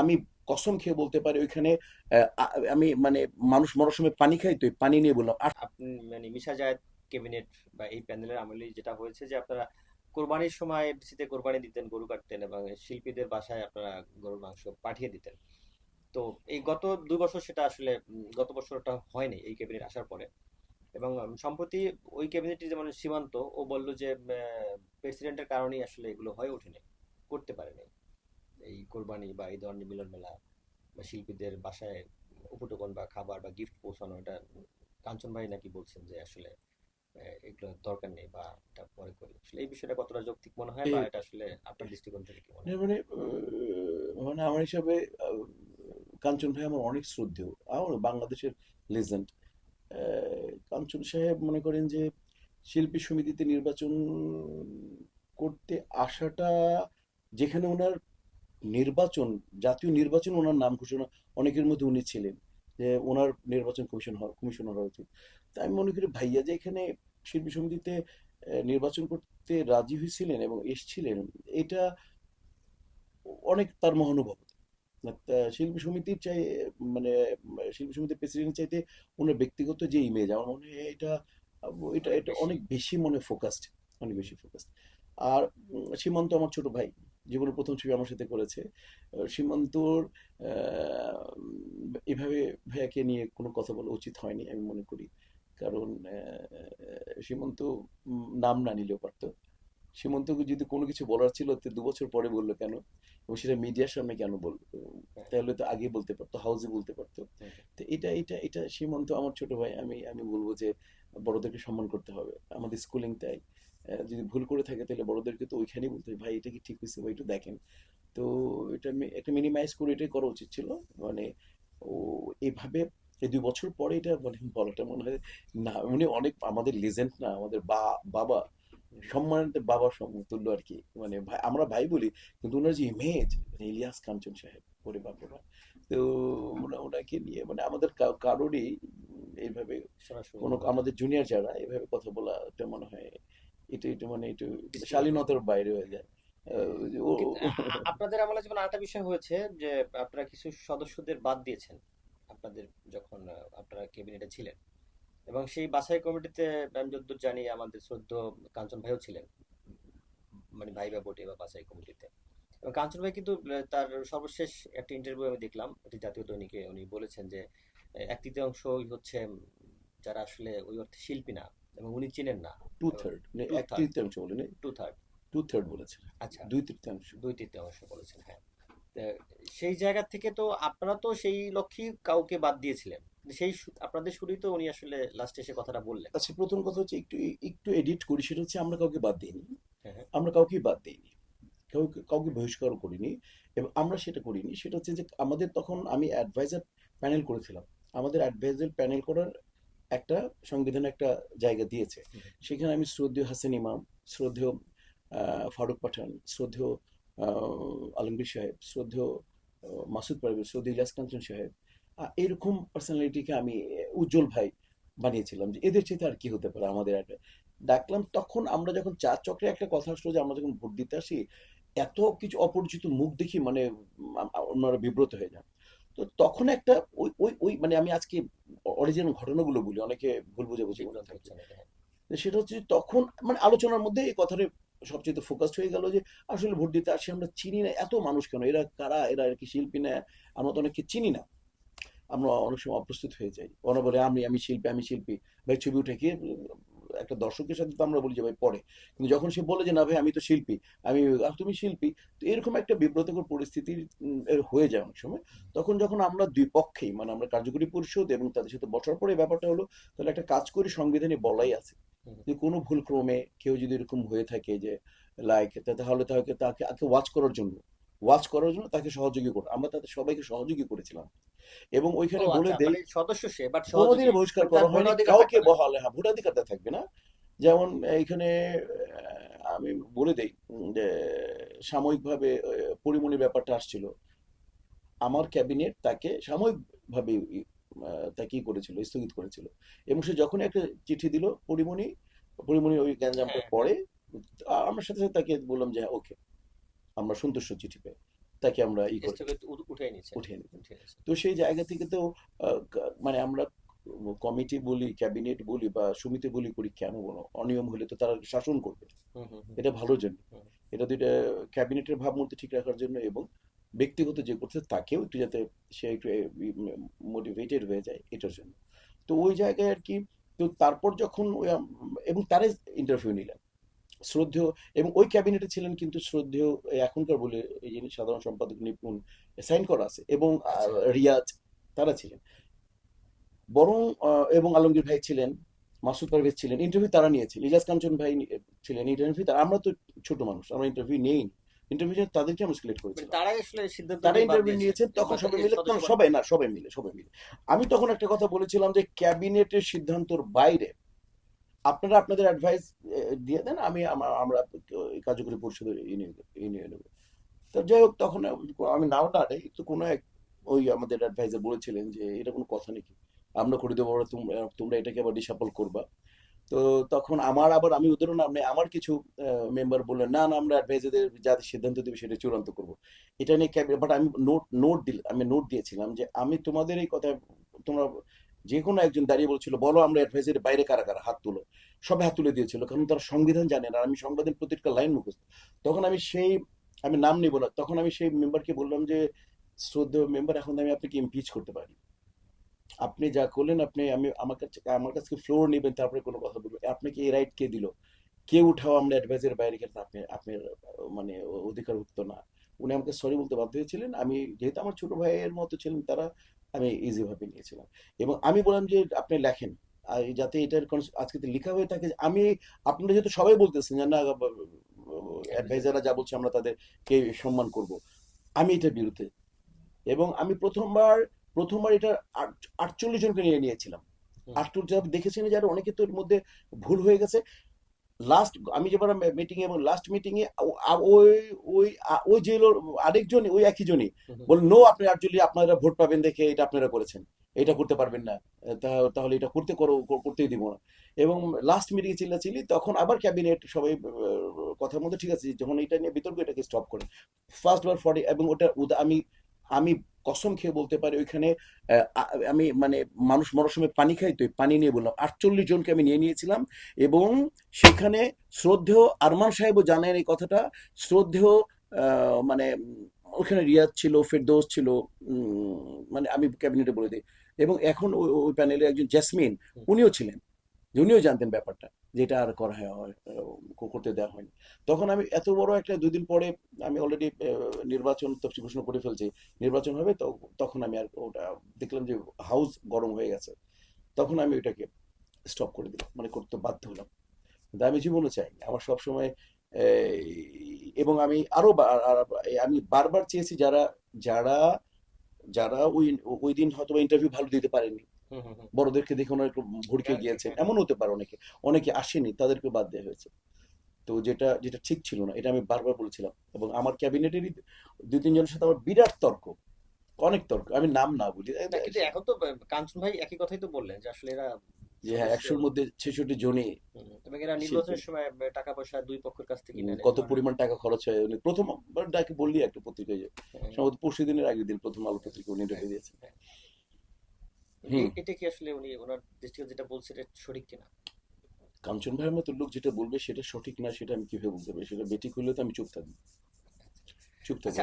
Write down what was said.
আমি কসম খেয়ে বলতে পারি ওইখানে আমি মানে মানুষ মরার সময় পানি খাই, তো পানি নিয়ে বললাম। মানে মিশা জায়েদ ক্যাবিনেট বা এই প্যানেলের আমলে যেটা হয়েছে যে আপনারা কোরবানির সময় এফডিসিতে কোরবানি দিতেন, গরু কাটতেন এবং শিল্পীদের বাসায় আপনারা গরুর মাংস পাঠিয়ে দিতেন। তো এই গত দুই বছর সেটা আসলে গত বছর ওটা হয়নি এই ক্যাবিনেট আসার পরে। এবং সম্প্রতি ওই ক্যাবিনেটটি যেমন সীমান্ত, ও বলল যে প্রেসিডেন্টের কারণেই আসলে এগুলো হয়ে ওঠেনি, করতে পারেনি। এই কোরবানি বা এই ধরনের মিলন মেলা বা শিল্পীদের বাসায় উপটোকন বা খাবার বা গিফট পৌঁছানো এটা কাঞ্চন ভাই নাকি বলছেন যে আসলে এগুলো দরকার নেই বা এটা পরে করি। আসলে এই বিষয়টা কতটা যৌক্তিক মনে হয় বা এটা আসলে আপনার দৃষ্টিকোণ থেকে কি মনে হয়? মানে মানে আমার হিসাবে কাঞ্চন ভাই আমার অনেক শ্রদ্ধেয়। আমার বাংলাদেশের লেজেন্ড কাঞ্চন সাহেব মনে করেন যে শিল্পী সমিতিতে নির্বাচন করতে আসাটা যেখানে ওনার নির্বাচন জাতীয় নির্বাচন ওনার নাম ঘোষণা অনেকের মধ্যে উনি ছিলেন যে ওনার নির্বাচন কমিশন হওয়া কমিশনার হওয়া উচিত। তাই আমি মনে করি ভাইয়া যে এখানে শিল্পী সমিতিতে নির্বাচন করতে রাজি হয়েছিলেন এবং এসছিলেন এটা অনেক তার মহানুভবতা শিল্পী সমিতির চাই মানে শিল্পী সমিতির প্রেসিডেন্ট চাইতে ওনার ব্যক্তিগত যে ইমেজ আমার মনে হয় এটা এটা এটা অনেক বেশি মনে ফোকাসড অনেক বেশি ফোকাসড আর সীমান্ত আমার ছোট ভাই। জীবনের প্রথম ছবি আমার সাথে করেছে। সীমান্তর এভাবে ভাইয়াকে নিয়ে কোনো কথা বলা উচিত হয়নি আমি মনে করি। কারণ সীমান্ত নাম না নিলেও পারতো। সীমান্তকে যদি কোনো কিছু বলার ছিল তো দু বছর পরে বলল কেন? এবং সেটা মিডিয়ার সামনে কেন বলল? হ্যাঁ, তাহলে তো আগে বলতে পারতো হাউসে বলতে পারতো। তো এটা এটা এটা সীমান্ত আমার ছোট ভাই আমি আমি বলব যে বড়দেরকে সম্মান করতে হবে। আমাদের স্কুলিং তাই। যদি ভুল করে থাকে তাহলে বড়দেরকে তো ওইখানেই বলতে ভাই এটা কি ঠিক হয়েছে? ভাই একটু দেখেন। তো এটা একটা মিনিমাইজ করে এটাই করা উচিত ছিল। মানে ও এইভাবে এই দুই বছর পরে এটা মানে বলাটা মনে হয় না উনি অনেক আমাদের লেজেন্ড না আমাদের বা বাবা সম্মানিত বাবার সমতুল্য আর কি। মানে ভাই আমরা ভাই বলি কিন্তু ওনার যে ইমেজ মানে ইলিয়াস কাঞ্চন সাহেব ওরে বাপরে। বাপ তো ওনা- ওনাকে নিয়ে মানে আমাদের কারোরই এইভাবে কোনো আমাদের জুনিয়র যারা এভাবে কথা বলাটা মনে হয় এটা এটা মানে শালীনতার বাইরে হয়ে যায়। আপনাদের আমলে যেমন আরেকটা বিষয় হয়েছে যে আপনারা কিছু সদস্যদের বাদ দিয়েছেন আপনাদের যখন আপনারা ক্যাবিনেটে ছিলেন। এবং সেই বাছাই কমিটিতে আমি জানি আমাদের শ্রদ্ধ কাঞ্চন ভাইও ছিলেন মানে ভাইবা ভোটে বা বাছাই কমিটিতে। এবং কাঞ্চন ভাই কিন্তু তার সর্বশেষ একটা ইন্টারভিউ আমি দেখলাম একটি জাতীয় দৈনিকে উনি বলেছেন যে এক তৃতীয়াংশই হচ্ছে যারা আসলে ওই অর্থে শিল্পী না এবং উনি চিনেন না। টু থার্ড মানে এক তৃতীয়াংশ বলেন টু থার্ড টু থার্ড বলেছেন। আচ্ছা। দুই তৃতীয়াংশ। দুই তৃতীয়াংশ বলেছেন হ্যাঁ। সেই জায়গা থেকে তো আপনারা তো সেই লক্ষ্যেই কাউকে বাদ দিয়েছিলেন। সেই আপনাদের শুরুই তো উনি আসলে লাস্টে এসে কথাটা বললেন। আচ্ছা প্রথম কথা হচ্ছে একটু একটু এডিট করি সেটা হচ্ছে আমরা কাউকে বাদ দিইনি। হ্যাঁ হ্যাঁ। আমরা কাউকেই বাদ দিইনি। কাউকে কাউকে বহিষ্কারও করিনি। এবং আমরা সেটা করিনি। সেটা হচ্ছে যে আমাদের তখন আমি অ্যাডভাইজার প্যানেল করেছিলাম। আমাদের অ্যাডভাইজার প্যানেল করার একটা সংবিধানে একটা জায়গা দিয়েছে। সেখানে আমি শ্রদ্ধেয় হাসান ইমাম শ্রদ্ধেয় ফারুক পাঠান শ্রদ্ধেয় আলমগীর সাহেব শ্রদ্ধেয় মাসুদ পারভেজ শ্রদ্ধেয় ইলিয়াস কাঞ্চন সাহেব এরকম পার্সোনালিটিকে আমি উজ্জ্বল ভাই বানিয়েছিলাম যে এদের চাইতে আর কি হতে পারে আমাদের advi- ডাকলাম তখন আমরা যখন চার চক্রে একটা কথা আসলো যে আমরা যখন ভোট দিতে আসি এত কিছু অপরিচিত মুখ দেখি মানে ওনারা বিব্রত হয়ে যান। তো তখন একটা ওই ওই ওই মানে আমি আজকে অরিজিনাল ঘটনাগুলো বলি অনেকে ভুল বুঝে তো সেটা হচ্ছে তখন মানে আলোচনার মধ্যে এই কথাটা সবচেয়ে ফোকাসড হয়ে গেল যে আসলে ভোট দিতে আসি আমরা চিনি না এত মানুষ কেন? এরা কারা? এরা আর কি শিল্পী না? আমরা তো অনেককে চিনি না। আমরা অনেক সময় অপ্রস্তুত হয়ে যাই। বলে আমি আমি শিল্পী আমি শিল্পী। ভাই ছবি উঠে গিয়ে একটা দর্শকের সাথে তো আমরা বলি যে ভাই পড়ে। কিন্তু যখন সে বলে যে না ভাই আমি তো শিল্পী আমি "আহ, তুমি শিল্পী। তো এরকম একটা বিব্রতকর পরিস্থিতি উম, এর হয়ে যায় অনেক সময়। তখন যখন আমরা দুই পক্ষেই মানে আমরা কার্যকরী পরিষদ এবং তাদের সাথে বসার পরে ব্যাপারটা হলো তাহলে একটা কাজ করি সংবিধানে বলাই আছে। যে কোনো ভুল ক্রমে কেউ যদি এরকম হয়ে থাকে যে লাইক তাহলে তাকে তাকে ওয়াচ করার জন্য ওয়াচ করার জন্য তাকে সহযোগী করে আমরা তাদের সবাইকে সহযোগী করেছিলাম। এবং ওইখানে বলে আচ্ছা দেই মানে সদস্য সে বাট সহযোগী কোনোদিনই বহিষ্কার করা হয়নি কাউকে বহালে হ্যাঁ ভোটাধিকারটা থাকবে না। যেমন এইখানে আমি বলে দেই যে সাময়িকভাবে পরিমণির ব্যাপারটা আসছিল। আমার ক্যাবিনেট তাকে সাময়িকভাবে তাকে করেছিল স্থগিত করেছিল। এবং সে যখন একটা চিঠি দিল পরিমণি পরিমণি ওই গ্যাঞ্জামটা হ্যাঁ। হ্যাঁ পড়ে আমার সাথে সাথে তাকে বললাম যে ওকে। আমরা সন্তুষ্ট চিঠি পেয়ে তাকে আমরা ই উঠিয়ে নিই তো সেই জায়গা থেকে তো আহ, মানে আমরা কমিটি বলি ক্যাবিনেট বলি বা সমিতি বলি করি কেন বলো? অনিয়ম হলে তো তারা শাসন করবে। এটা ভালোর জন্য। এটা তো এটা ক্যাবিনেটের ভাবমূর্তি ঠিক রাখার জন্য এবং ব্যক্তিগত যে করছে তাকেও একটু যাতে সে একটু মোটিভেটেড হয়ে যায় এটার জন্য। তো ওই জায়গায় আর কি তো তারপর যখন ওই এবং তারাই ইন্টারভিউ নিলেন। শ্রদ্ধেয় এবং ওই ক্যাবিনেটে ছিলেন কিন্তু শ্রদ্ধেয় এখনকার বলে এই যিনি সাধারণ সম্পাদক নিপুণ সাইন করা আছে এবং আচ্ছা। রিয়াজ তারা ছিলেন। বরং এবং আলমগীর ভাই ছিলেন মাসুদ পারভেজ ছিলেন ইন্টারভিউ তারা নিয়েছেন ইজাজ কাঞ্চন ভাই ছিলেন ইন্টারভিউ তারা আমরা তো ছোট মানুষ আমরা ইন্টারভিউ নেই। ইন্টারভিউ তাদেরকে আমরা সিলেক্ট মানে আসলে সিদ্ধান্ত তারা ইন্টারভিউ নিয়েছেন তখন সবাই মিলে তখন সবাই না সবাই মিলে সবাই মিলে। আমি তখন একটা কথা বলেছিলাম যে ক্যাবিনেটের সিদ্ধান্তর বাইরে আপনারা আপনাদের অ্যাডভাইস দিয়ে দেন, আমি আমরা কার্যকরী পরিষদের নিয়ে নেব। তো যাই হোক, তখন আমি নাও না তো কোনো এক, ওই আমাদের অ্যাডভাইজার বলেছিলেন যে, এটা কোনো কথা নাকি? আমরা করে দেবো তোমরা এটাকে আবার ডিসাপল করবা। তো তখন আমার আবার, আমি উদাহরণ আপনি আমার কিছু মেম্বার বললেন, না না, আমরা অ্যাডভাইজারদের যা সিদ্ধান্ত দেবে সেটা চূড়ান্ত করব। এটা নিয়ে বাট আমি নোট নোট দিল, আমি নোট দিয়েছিলাম যে, আমি তোমাদের এই কথা, তোমরা যে কোনো একজন দাঁড়িয়ে বলছিল, বলো আমরা অ্যাডভাইজারের বাইরে কারা কারা হাত তুলো। সবাই হাত তুলে দিয়েছিল, কারণ তারা সংবিধান জানে না। আমি সংবিধান প্রত্যেকটা লাইন মুখস্থ। তখন আমি সেই, আমি নাম নিব না, তখন আমি সেই মেম্বারকে বললাম যে, শ্রদ্ধেয় মেম্বার, এখন আমি আপনাকে ইমপিচ করতে পারি। আপনি যা করলেন, আপনি, আমি আমার কাছে আমার কাছে ফ্লোর নেবেন, তারপরে কোনো কথা বলবেন। আপনাকে এই রাইট কে দিল? কে উঠাও আমরা অ্যাডভাইজারের বাইরে গেলে আপনি আপনার মানে অধিকার অধিকারভুক্ত না? উনি আমাকে সরি বলতে বাধ্য হয়েছিলেন। আমি, যেহেতু আমার ছোট ভাইয়ের মতো ছিলেন, তারা আমি ইজি ভাবে নিয়েছিলাম। এবং আমি বললাম যে আপনি লেখেন। যাতে এটার কোনো- আজকে লেখা হয়ে থাকে আমি আপনারা যেহেতু সবাই বলতেছেন যে না অ্যাডভাইজাররা যা বলছে আমরা তাদেরকে সম্মান করব। আমি এটার বিরুদ্ধে। এবং আমি প্রথমবার প্রথমবার এটা আট- আটচল্লিশ জনকে নিয়ে নিয়েছিলাম। আটচল্লিশ দেখেছেন যারা অনেকে তো এর মধ্যে ভুল হয়ে গেছে। লাস্ট আমি যেবার মিটিং এ এবং লাস্ট মিটিং এ ওই ওই ওই যে লোক- আরেকজন ওই একই জনই। বল নো আপনি অ্যাকচুয়ালি আপনারা ভোট পাবেন দেখে এটা আপনারা করেছেন। এটা করতে পারবেন না। তাহলে এটা করতে করো করতেই দিব না। এবং লাস্ট মিটিং চিল্লাচিল্লি তখন আবার ক্যাবিনেট সবাই কথার মধ্যে ঠিক আছে যখন এটা নিয়ে বিতর্ক এটাকে স্টপ করে। ফার্স্ট বার ফর্টি এবং ওটা আমি আমি কসম খেয়ে বলতে পারি ওইখানে আমি মানে মানুষ মরার সময় পানি খাই তো পানি নিয়ে বললাম। আটচল্লিশ জনকে আমি নিয়ে নিয়েছিলাম এবং সেখানে শ্রদ্ধেয় আরমান সাহেবও জানেন এই কথাটা। শ্রদ্ধেয় মানে ওখানে রিয়াজ ছিল ফেরদৌস ছিল মানে আমি ক্যাবিনেটে বলে দিই। এবং এখন ওই ওই প্যানেলে একজন জেসমিন উনিও ছিলেন। যে উনিও জানতেন ব্যাপারটা, যেটা আর করা হয় করতে দেওয়া হয়নি। তখন আমি এত বড় একটা দুদিন পরে আমি অলরেডি নির্বাচন তো ঘোষণা করে ফেলছি, নির্বাচন হবে তো, তখন আমি আর ওটা দেখলাম যে হাউস গরম হয়ে গেছে। তখন আমি ওইটাকে স্টপ করে দিলাম মানে করতে বাধ্য হলাম। কিন্তু আমি জীবনও চাই আমার সবসময় এবং আমি আরও আমি বারবার চেয়েছি যারা যারা যারা ওই ওই দিন হয়তো ইন্টারভিউ ভালো দিতে পারেনি। বড়দেরকে দেখে ওনারা একটু ভড়কে হ্যাঁ, গিয়েছে। হ্যাঁ। এমন হতে পারে অনেকে। অনেকে আসেনি তাদেরকে বাদ দেওয়া হয়েছে। তো যেটা যেটা ঠিক ছিল না এটা আমি বারবার বলেছিলাম। এবং আমার ক্যাবিনেটেরই দুই তিনজনের সাথে আমার বিরাট তর্ক অনেক তর্ক। আমি নাম না বলি। এখন তো কাঞ্চন ভাই একই কথাই তো বললেন যে আসলে এরা যে হ্যাঁ একশোর মধ্যে ছেষট্টি এরা নির্বাচনের সময় টাকা পয়সা দুই পক্ষের কাছ থেকে কত পরিমাণ টাকা খরচ হয় উনি প্রথম ডাকে বললি একটা পত্রিকায় হ্যাঁ। সম্ভবত পরশু দিনের আগের দিন প্রথম আলো পত্রিকা উনি দিয়েছেন। হুম। এ- এটা কি আসলে উনি ওনার দৃষ্টিতে যেটা বলছে এটা সঠিক কিনা? কাঞ্চন ভাইয়ের মতো লোক যেটা বলবে সেটা সঠিক না সেটা আমি কীভাবে বলতে পারি? সেটা বেঠিক হলে তো আমি চুপ থাকব। চুপ থাকব।